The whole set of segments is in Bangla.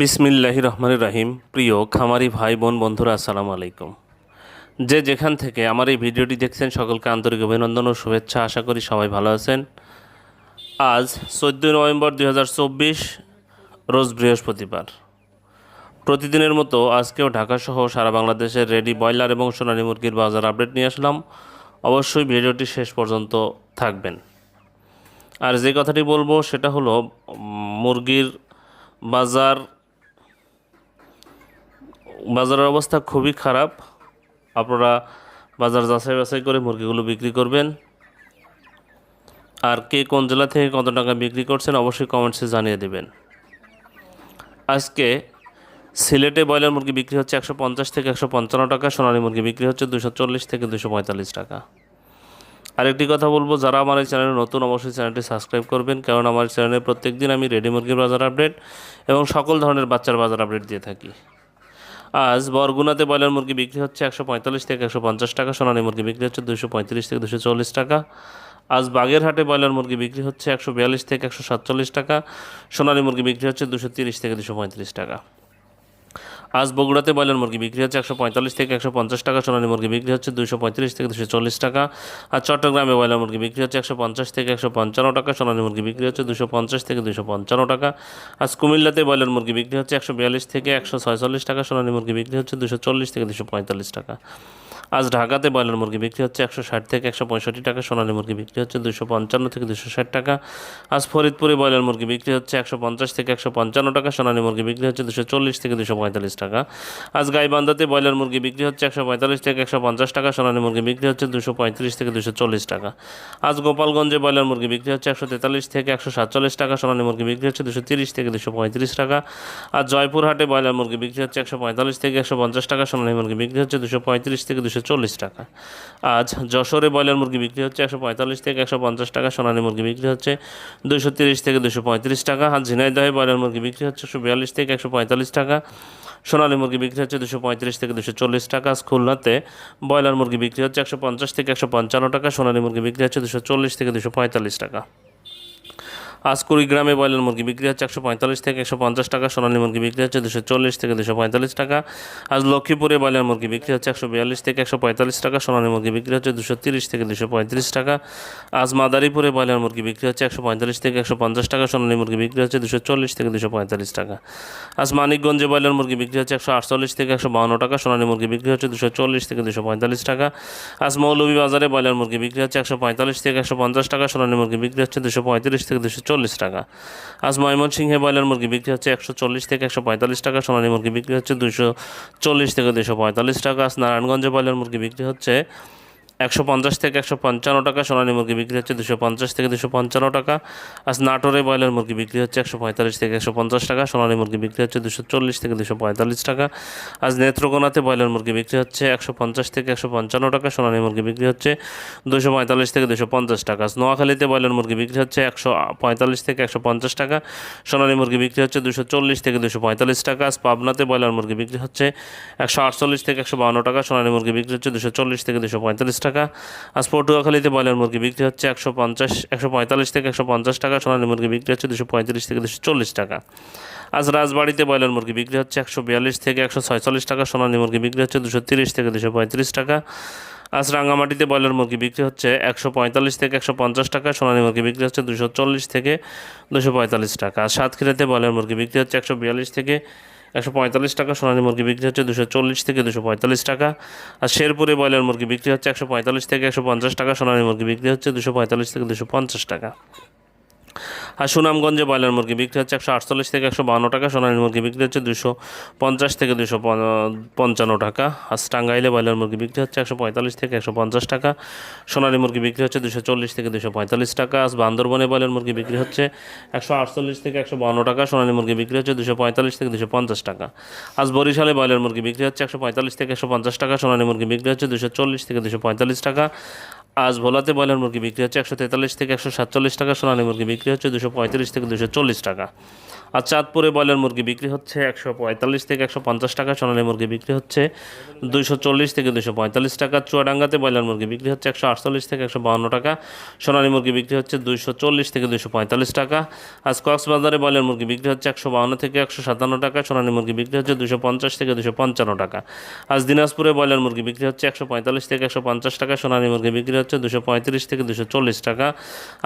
বিসমিল্লাহি রহমানির রাহিম। প্রিয় খামারি ভাই, বোন, বন্ধুরা, আসসালামু আলাইকুম। যে যেখান থেকে আমার এই ভিডিওটি দেখছেন, সকলকে আন্তরিক অভিনন্দন ও শুভেচ্ছা। আশা করি সবাই ভালো আছেন। আজ চোদ্দোই নভেম্বর দু হাজার চব্বিশ, রোজ বৃহস্পতিবার। প্রতিদিনের মতো আজকেও ঢাকাসহ সারা বাংলাদেশের রেডি ব্রয়লার এবং সোনালী মুরগির বাজার আপডেট নিয়ে আসলাম। অবশ্যই ভিডিওটি শেষ পর্যন্ত থাকবেন। আর যে কথাটি বলব, সেটা হলো মুরগির বাজার বাজারের অবস্থা খুবই খারাপ। আপনারা বাজার যাচাই বাছাই করে মুরগিগুলো বিক্রি করবেন। আর কে কোন জেলা থেকে কত টাকা বিক্রি করছেন অবশ্যই কমেন্টসে জানিয়ে দেবেন। আজকে সিলেটে ব্রয়লার মুরগি বিক্রি হচ্ছে একশো পঞ্চাশ থেকে একশো পঞ্চান্ন টাকা, সোনালী মুরগি বিক্রি হচ্ছে দুশো চল্লিশ থেকে দুশো পঁয়তাল্লিশ টাকা। আরেকটি কথা বলব, যারা আমার এই চ্যানেলে নতুন অবশ্যই চ্যানেলটি সাবস্ক্রাইব করবেন, কারণ আমার চ্যানেলে প্রত্যেক দিন আমি রেডি মুরগির বাজার আপডেট এবং সকল ধরনের বাচ্চার বাজার আপডেট দিয়ে থাকি। আজ বরগুনাতে ব্রয়লার মুরগি বিক্রি হচ্ছে একশো পঁয়তাল্লিশ থেকে একশো পঞ্চাশ টাকা, সোনালী মুরগি বিক্রি হচ্ছে দুশো পঁয়ত্রিশ থেকে দুশো চল্লিশ টাকা। আজ বাগেরহাটে ব্রয়লার মুরগি বিক্রি হচ্ছে একশো বিয়াল্লিশ থেকে একশো সাতচল্লিশ টাকা, সোনালী মুরগি বিক্রি হচ্ছে দুশো তিরিশ থেকে দুশো পঁয়ত্রিশ টাকা। আজ বগুড়াতে ব্রয়লার মুরগি বিক্রি হচ্ছে একশো পঁয়তাল্লিশ থেকে একশো পঞ্চাশ টাকা, সোনালী মুরগি বিক্রি হচ্ছে দুশো পঁয়ত্রিশ থেকে দুশো চল্লিশ টাকা। আর চট্টগ্রামে ব্রয়লার মুরগি বিক্রি হচ্ছে একশো পঞ্চাশ থেকে একশো পঞ্চান্ন টাকা, সোনালী মুরগি বিক্রি হচ্ছে দুশো পঞ্চাশ থেকে দুশো পঞ্চান্ন টাকা। আজ কুমিল্লাতে ব্রয়লার মুরগি বিক্রি হচ্ছে একশো বিয়াল্লিশ থেকে একশো ছয়চল্লিশ টাকা, সোনালী মুরগি বিক্রি হচ্ছে দুশো চল্লিশ থেকে দুশো পঁয়তাল্লিশ টাকা। আজ ঢাকাতে ব্রয়লার মুরগি বিক্রি হচ্ছে একশো ষাট থেকে একশো পঁয়ষট্টি টাকা সোনালী মুরগি বিক্রি হচ্ছে দুশো পঞ্চান্ন থেকে দুশো ষাট টাকা আজ ফরিদপুরে ব্রয়লার মুরগি বিক্রি হচ্ছে একশো পঞ্চাশ থেকে একশো পঞ্চান্ন টাকা সোনালী মুরগি বিক্রি হচ্ছে দুশো চল্লিশ থেকে দুশো পঁয়তাল্লিশ টাকা আজ গাইবান্ধাতে ব্রয়লার মুরগি বিক্রি হচ্ছে একশো পঁয়তাল্লিশ থেকে একশো পঞ্চাশ টাকা সোনালী মুরগি বিক্রি হচ্ছে দুশো পঁয়ত্রিশ থেকে দুশো চল্লিশ টাকা আজ গোপালগঞ্জে ব্রয়লার মুরগি বিক্রি হচ্ছে একশো তেতাল্লিশ থেকে একশো সাতচল্লিশ টাকা সোনালী মুরগি বিক্রি হচ্ছে দুশো তিরিশ থেকে দুশো পঁয়ত্রিশ টাকা আর জয়পুরহাটে ব্রয়লার মুরগি বিক্রি হচ্ছে একশো পঁয়তাল্লিশ থেকে একশো পঞ্চাশ টাকা সোনালী মুরগি বিক্রি হচ্ছে দুশো পঁয়ত্রিশ থেকে দুশো চল্লিশ টাকা। আজ যশোরে ব্রয়লার মুরগি বিক্রি হচ্ছে একশো পঁয়তাল্লিশ থেকে একশো পঞ্চাশ টাকা, সোনালী মুরগি বিক্রি হচ্ছে দুশো তিরিশ থেকে দুশো পঁয়ত্রিশ টাকা, আর ঝিনাইদহে ব্রয়লার মুরগি বিক্রি হচ্ছে একশো বিয়াল্লিশ থেকে একশো পঁয়তাল্লিশ টাকা, সোনালী মুরগি বিক্রি হচ্ছে দুশো পঁয়ত্রিশ থেকে দুশো চল্লিশ টাকা খুলনাতে ব্রয়লার মুরগি বিক্রি হচ্ছে একশো পঞ্চাশ থেকে একশো পঞ্চান্ন টাকা, সোনালী মুরগি বিক্রি হচ্ছে দুশো চল্লিশ থেকে দুশো পঁয়তাল্লিশ টাকা। আজ কুড়িগ্রামে ব্রয়লার মুরগি বিক্রি হচ্ছে একশো পঁয়তাল্লিশ থেকে একশো পঞ্চাশ টাকা সোনালী মুরগি বিক্রি হচ্ছে দুশো চল্লিশ থেকে দুশো পঁয়তাল্লিশ টাকা আজ লক্ষ্মীপুরে ব্রয়লার মুরগি বিক্রি হচ্ছে একশো বিয়াল্লিশ থেকে একশো পঁয়তাল্লিশ টাকা সোনালী মুরগি বিক্রি হচ্ছে দুশো তিরিশ থেকে দুশো পঁয়ত্রিশ টাকা আজ মাদারীপুরে ব্রয়লার মুরগি বিক্রি হচ্ছে একশো পঁয়তাল্লিশ থেকে একশো পঞ্চাশ টাকা সোনালী মুরগি বিক্রি হচ্ছে দুশো চল্লিশ থেকে দুশো পঁয়তাল্লিশ টাকা আজ মানিকগঞ্জে ব্রয়লার মুরগি বিক্রি হচ্ছে একশো আটচল্লিশ থেকে একশো বাউন্ন টাকা সোনালী মুরগি বিক্রি হচ্ছে দুশো চল্লিশ থেকে দুশো পঁয়তাল্লিশ টাকা আজ মৌলভী বাজারে ব্রয়লার মুরগি বিক্রি হচ্ছে একশো পঁয়তাল্লিশ থেকে একশো পঞ্চাশ টাকা সোনালী মুরগি বিক্রি হচ্ছে দুশো পঁয়ত্রিশ থেকে দুশো চল্লিশ টাকা। আজ ময়মনসিংহে ব্রয়লার মুরগি বিক্রি হচ্ছে একশো চল্লিশ থেকে একশো পঁয়তাল্লিশ টাকা, সোনালী মুরগি বিক্রি হচ্ছে দুশো চল্লিশ থেকে দুশো পঁয়তাল্লিশ টাকা। আজ নারায়ণগঞ্জে ব্রয়লার মুরগি বিক্রি হচ্ছে একশো পঞ্চাশ থেকে একশো পঞ্চান্ন টাকা, সোনালী মুরগি বিক্রি হচ্ছে দুশো পঞ্চাশ থেকে দুশো পঞ্চান্ন টাকা। আজ নাটোরে ব্রয়লার মুরগি বিক্রি হচ্ছে একশো পঁয়তাল্লিশ থেকে একশো পঞ্চাশ টাকা, সোনালী মুরগি বিক্রি হচ্ছে দুশো চল্লিশ থেকে দুশো পঁয়তাল্লিশ টাকা। আজ নেত্রকোনাতে ব্রয়লার মুরগি বিক্রি হচ্ছে একশো পঞ্চাশ থেকে একশো পঞ্চান্ন টাকা, সোনালী মুরগি বিক্রি হচ্ছে দুশো পঁয়তাল্লিশ থেকে দুশো পঞ্চাশ টাকা। আজ নোয়াখালীতে ব্রয়লার মুরগি বিক্রি হচ্ছে একশো পঁয়তাল্লিশ থেকে একশো পঞ্চাশ টাকা, সোনালী মুরগি বিক্রি হচ্ছে দুশো চল্লিশ থেকে দুশো পঁয়তাল্লিশ টাকা। আজ পাবনাতে ব্রয়লার মুরগি বিক্রি হচ্ছে একশো আটচল্লিশ থেকে একশো বাউন্ন টাকা, সোনালী মুরগি বিক্রি হচ্ছে দুশো চল্লিশ থেকে দুশো পঁয়তাল্লিশ টাকা আজ পটুয়াখালীতে ব্রয়লার মুরগি বিক্রি হচ্ছে একশো পঞ্চাশ, একশো পঁয়তাল্লিশ থেকে একশো পঞ্চাশ টাকা, সোনালী মুরগি বিক্রি হচ্ছে দুশো পঁয়ত্রিশ থেকে দুশো চল্লিশ টাকা। আজ রাজবাড়িতে ব্রয়লার মুরগি বিক্রি হচ্ছে একশো বিয়াল্লিশ থেকে একশো ছয়চল্লিশ টাকা, সোনালী মুরগি বিক্রি হচ্ছে দুশো তিরিশ থেকে দুশো পঁয়ত্রিশ টাকা। আজ রাঙ্গামাটিতে ব্রয়লার মুরগি বিক্রি হচ্ছে একশো পঁয়তাল্লিশ থেকে একশো পঞ্চাশ টাকা, সোনালী মুরগি বিক্রি হচ্ছে দুশো চল্লিশ থেকে দুশো পঁয়তাল্লিশ টাকা। আজ সাতক্ষীরাতে ব্রয়লার মুরগি বিক্রি হচ্ছে একশো বিয়াল্লিশ থেকে একশো পঁয়তাল্লিশ টাকা, সোনালী মুরগি বিক্রি হচ্ছে দুশো চল্লিশ থেকে দুশো পঁয়তাল্লিশ টাকা। আর শেরপুরে ব্রয়লার মুরগি বিক্রি হচ্ছে একশো পঁয়তাল্লিশ থেকে একশো পঞ্চাশ টাকা, সোনালী মুরগি বিক্রি হচ্ছে দুশো পঁয়তাল্লিশ থেকে দুশো পঞ্চাশ টাকা। আর সুনামগঞ্জে ব্রয়লার মুরগি বিক্রি হচ্ছে একশো আটচল্লিশ থেকে একশো বান্ন টাকা, সোনালী মুরগি বিক্রি হচ্ছে দুশো পঞ্চাশ থেকে দুশো পঞ্চান্ন টাকা, আর টাঙ্গাইলে ব্রয়লার মুরগি বিক্রি হচ্ছে একশো পঁয়তাল্লিশ থেকে একশো পঞ্চাশ টাকা, সোনালী মুরগি বিক্রি হচ্ছে দুশো চল্লিশ থেকে দুশো পঁয়তাল্লিশ টাকা আজ বান্দরবনে ব্রয়লার মুরগি বিক্রি হচ্ছে একশো আটচল্লিশ থেকে একশো বান্ন টাকা, সোনালী মুরগি বিক্রি হচ্ছে দুশো পঁয়তাল্লিশ থেকে দুশো পঞ্চাশ টাকা আজ বরিশালে ব্রয়লার মুরগি বিক্রি হচ্ছে একশো পঁয়তাল্লিশ থেকে একশো পঞ্চাশ টাকা, সোনালী মুরগি বিক্রি হচ্ছে দুশো চল্লিশ থেকে দুশো পঁয়তাল্লিশ টাকা আজ ভোলাতে ব্রয়লার মুরগি বিক্রি হচ্ছে একশো তেতাল্লিশ থেকে একশো সাতচল্লিশ টাকা, সোনালী মুরগি বিক্রি হচ্ছে দুশো পঁয়ত্রিশ থেকে দুশো চল্লিশ টাকা। আর চাঁদপুরে ব্রয়লার মুরগি বিক্রি হচ্ছে একশো পঁয়তাল্লিশ থেকে একশো পঞ্চাশ টাকা সোনালী মুরগি বিক্রি হচ্ছে দুইশো চল্লিশ থেকে দুশো পঁয়তাল্লিশ টাকা চুয়াডাঙ্গাতে ব্রয়লার মুরগি বিক্রি হচ্ছে একশো আটচল্লিশ থেকে একশো বাউন্ন টাকা সোনালী মুরগি বিক্রি হচ্ছে দুইশো চল্লিশ থেকে দুশো পঁয়তাল্লিশ টাকা আজ কক্সবাজারে ব্রয়লার মুরগি বিক্রি হচ্ছে একশো বাউন্ন থেকে একশো সাতান্ন টাকা সোনালী মুরগি বিক্রি হচ্ছে দুশো পঞ্চাশ থেকে দুশো পঞ্চান্ন টাকা আজ দিনাজপুরে ব্রয়লার মুরগি বিক্রি হচ্ছে একশো পঁয়তাল্লিশ থেকে একশো পঞ্চাশ টাকা সোনালী মুরগি বিক্রি হচ্ছে দুশো পঁয়ত্রিশ থেকে দুশো চল্লিশ টাকা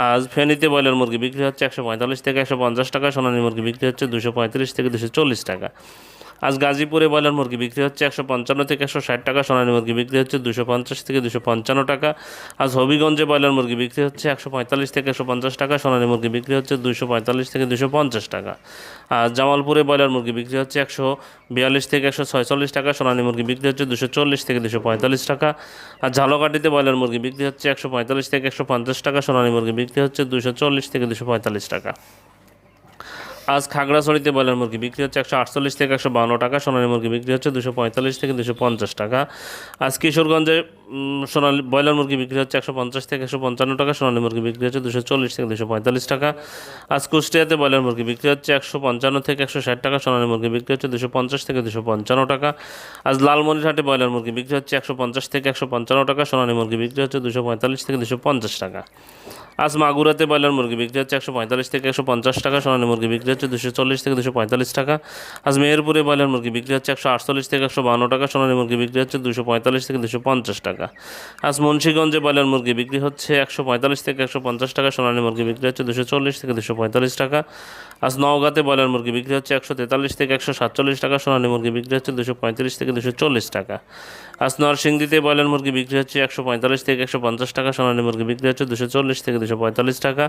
আজ ফেনীতে ব্রয়লার মুরগি বিক্রি হচ্ছে একশো পঁয়তাল্লিশ থেকে একশো পঞ্চাশ টাকা সোনালী মুরগি বিক্রি হচ্ছে দুশো পঁয়ত্রিশ থেকে দুশো চল্লিশ টাকা। আজ গাজীপুরে ব্রয়লার মুরগি বিক্রি হচ্ছে একশো পঞ্চান্ন থেকে একশো ষাট টাকা, সোনালী মুরগি বিক্রি হচ্ছে দুশো পঞ্চাশ থেকে দুশো পঞ্চান্ন টাকা। আজ হবিগঞ্জে ব্রয়লার মুরগি বিক্রি হচ্ছে একশো পঁয়তাল্লিশ থেকে একশো পঞ্চাশ টাকা, সোনালী মুরগি বিক্রি হচ্ছে দুশো পঁয়তাল্লিশ থেকে দুশো পঞ্চাশ টাকা। আর জামালপুরে ব্রয়লার মুরগি বিক্রি হচ্ছে একশো বিয়াল্লিশ থেকে একশো ছয়চল্লিশ টাকা, সোনালী মুরগি বিক্রি হচ্ছে দুশো চল্লিশ থেকে দুশো পঁয়তাল্লিশ টাকা। আর ঝালকাঠিতে ব্রয়লার মুরগি বিক্রি হচ্ছে একশো পঁয়তাল্লিশ থেকে একশো পঞ্চাশ টাকা, সোনালী মুরগি বিক্রি হচ্ছে দুশো চল্লিশ থেকে দুশো পঁয়তাল্লিশ টাকা। আজ খাগড়াছড়িতে ব্রয়লার মুরগি বিক্রি হচ্ছে একশো আটচল্লিশ থেকে একশো বান্ন টাকা, সোনালী মুরগি বিক্রি হচ্ছে দুশো পঁয়তাল্লিশ থেকে দুশো পঞ্চাশ টাকা। আজ কিশোরগঞ্জে সোনালী, ব্রয়লার মুরগি বিক্রি হচ্ছে একশো পঞ্চাশ থেকে একশো পঞ্চান্ন টাকা, সোনালী মুরগি বিক্রি হচ্ছে দুশো চল্লিশ থেকে দুশো পঁয়তাল্লিশ টাকা। আজ কুষ্টিয়াতে ব্রয়লার মুরগি বিক্রি হচ্ছে একশো পঞ্চান্ন থেকে একশো ষাট টাকা, সোনালী মুরগি বিক্রি হচ্ছে দুশো পঞ্চাশ থেকে দুশো পঞ্চান্ন টাকা। আজ লালমনিরহাটে ব্রয়লার মুরগি বিক্রি হচ্ছে একশো পঞ্চাশ থেকে একশো পঞ্চান্ন টাকা, সোনালী মুরগি বিক্রি হচ্ছে দুশো পঁয়তাল্লিশ থেকে দুশো পঞ্চাশ টাকা। আজ মাগুরাতে ব্রয়লার মুরগি বিক্রি হচ্ছে একশো পঁয়তাল্লিশ থেকে একশো পঞ্চাশ টাকা সোনালী মুরগি বিক্রি হচ্ছে দুশো চল্লিশ থেকে দুশো পঁয়তাল্লিশ টাকা আজ মেহেরপুরে ব্রয়লার মুরগি বিক্রি হচ্ছে একশো আটচল্লিশ থেকে একশো বান্ন টাকা সোনালী মুরগি বিক্রি হচ্ছে দুশো পঁয়তাল্লিশ থেকে দুশো পঞ্চাশ টাকা আজ মুন্সীগঞ্জে ব্রয়লার মুরগি বিক্রি হচ্ছে একশো পঁয়তাল্লিশ থেকে একশো পঞ্চাশ টাকা সোনালী মুরগি বিক্রি হচ্ছে দুশো চল্লিশ থেকে দুশো পঁয়তাল্লিশ টাকা আজ নওগাঁতে ব্রয়লার মুরগি বিক্রি হচ্ছে একশো তেতাল্লিশ থেকে একশো সাতচল্লিশ টাকা সোনালী মুরগি বিক্রি হচ্ছে দুশো পঁয়ত্রিশ থেকে দুশো চল্লিশ টাকা আজ নরসিংদীতে ব্রয়লার মুরগি বিক্রি হচ্ছে একশো পঁয়তাল্লিশ থেকে একশো পঞ্চাশ টাকা সোনালী মুরগি বিক্রি হচ্ছে দুশো চল্লিশ থেকে দুশো পঁয়তাল্লিশ টাকা।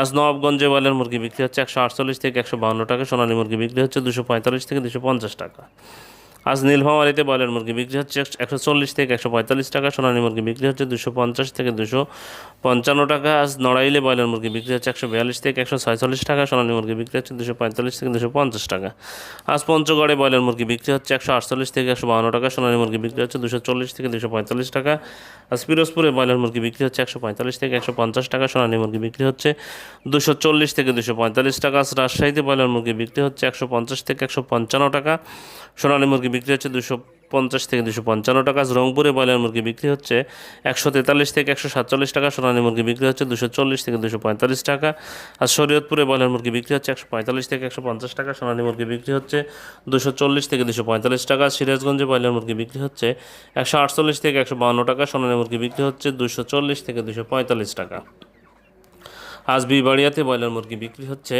আজ নবাবগঞ্জে বয়লার মুরগি বিক্রি হচ্ছে একশো আটচল্লিশ থেকে একশো বাউন্ন টাকা। সোনালী মুরগি বিক্রি হচ্ছে দুশো পঁয়তাল্লিশ থেকে দুশো পঞ্চাশ টাকা। আজ নীলফামারিতে ব্রয়লার মুরগি বিক্রি হচ্ছে একশো চল্লিশ থেকে একশো পঁয়তাল্লিশ টাকা, সোনালী মুরগি বিক্রি হচ্ছে দুশো পঞ্চাশ থেকে দুশো পঞ্চান্ন টাকা। আজ নড়াইলে ব্রয়লার মুরগি বিক্রি হচ্ছে একশো বিয়াল্লিশ থেকে একশো ছয়চল্লিশ টাকা, সোনালী মুরগি বিক্রি হচ্ছে দুশো পঁয়তাল্লিশ থেকে দুশো পঞ্চাশ টাকা। আজ পঞ্চগড়ে ব্রয়লার মুরগি বিক্রি হচ্ছে একশো আটচল্লিশ থেকে একশো বাউন্ন টাকা, সোনালী মুরগি বিক্রি হচ্ছে দুশো চল্লিশ থেকে দুশো পঁয়তাল্লিশ টাকা। আজ পিরোজপুরে ব্রয়লার মুরগি বিক্রি হচ্ছে একশো পঁয়তাল্লিশ থেকে একশো পঞ্চাশ টাকা, সোনালী মুরগি বিক্রি হচ্ছে দুশো চল্লিশ থেকে দুশো পঁয়তাল্লিশ টাকা। আজ রাজশাহীতে ব্রয়লার মুরগি বিক্রি হচ্ছে একশো পঞ্চাশ থেকে একশো পঞ্চান্ন টাকা, সোনালী মুরগি বিক্রি হচ্ছে দুশো পঞ্চাশ থেকে দুশো পঞ্চান্ন টাকা। রংপুরে ব্রয়লার মুরগি বিক্রি হচ্ছে একশো তেতাল্লিশ থেকে একশো সাতচল্লিশ টাকা। সোনালী মুরগি বিক্রি হচ্ছে দুশো চল্লিশ থেকে দুশো পঁয়তাল্লিশ টাকা। আর শরীয়তপুরে ব্রয়লার মুরগি বিক্রি হচ্ছে একশো পঁয়তাল্লিশ থেকে একশো পঞ্চাশ টাকা। সোনালী মুরগি বিক্রি হচ্ছে দুশো চল্লিশ থেকে দুশো পঁয়তাল্লিশ টাকা। সিরাজগঞ্জে ব্রয়লার মুরগি বিক্রি হচ্ছে একশো আটচল্লিশ থেকে একশো বাউন্ন টাকা। সোনালী মুরগি বিক্রি হচ্ছে দুশো চল্লিশ থেকে দুশো পঁয়তাল্লিশ টাকা। আজ বিবাড়িয়াতে ব্রয়লার মুরগি বিক্রি হচ্ছে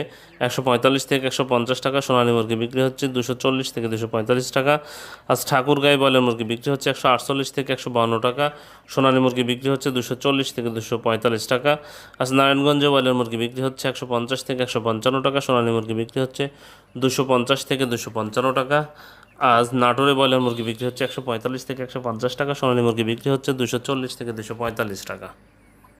একশো পঁয়তাল্লিশ থেকে একশো পঞ্চাশ টাকা, সোনালী মুরগি বিক্রি হচ্ছে দুশো চল্লিশ থেকে দুশো পঁয়তাল্লিশ টাকা। আজ ঠাকুরগাঁয়ে ব্রয়লার মুরগি বিক্রি হচ্ছে একশো আটচল্লিশ থেকে একশো বাউন্ন টাকা, সোনালী মুরগি বিক্রি হচ্ছে দুশো চল্লিশ থেকে দুশো পঁয়তাল্লিশ টাকা। আজ নারায়ণগঞ্জে ব্রয়লার মুরগি বিক্রি হচ্ছে একশো পঞ্চাশ থেকে একশো পঞ্চান্ন টাকা, সোনালী মুরগি বিক্রি হচ্ছে দুশো পঞ্চাশ থেকে দুশো পঞ্চান্ন টাকা। আজ নাটোরে ব্রয়লার মুরগি বিক্রি হচ্ছে একশো পঁয়তাল্লিশ থেকে একশো পঞ্চাশ টাকা, সোনালী মুরগি বিক্রি হচ্ছে দুশো চল্লিশ থেকে দুশো পঁয়তাল্লিশ টাকা।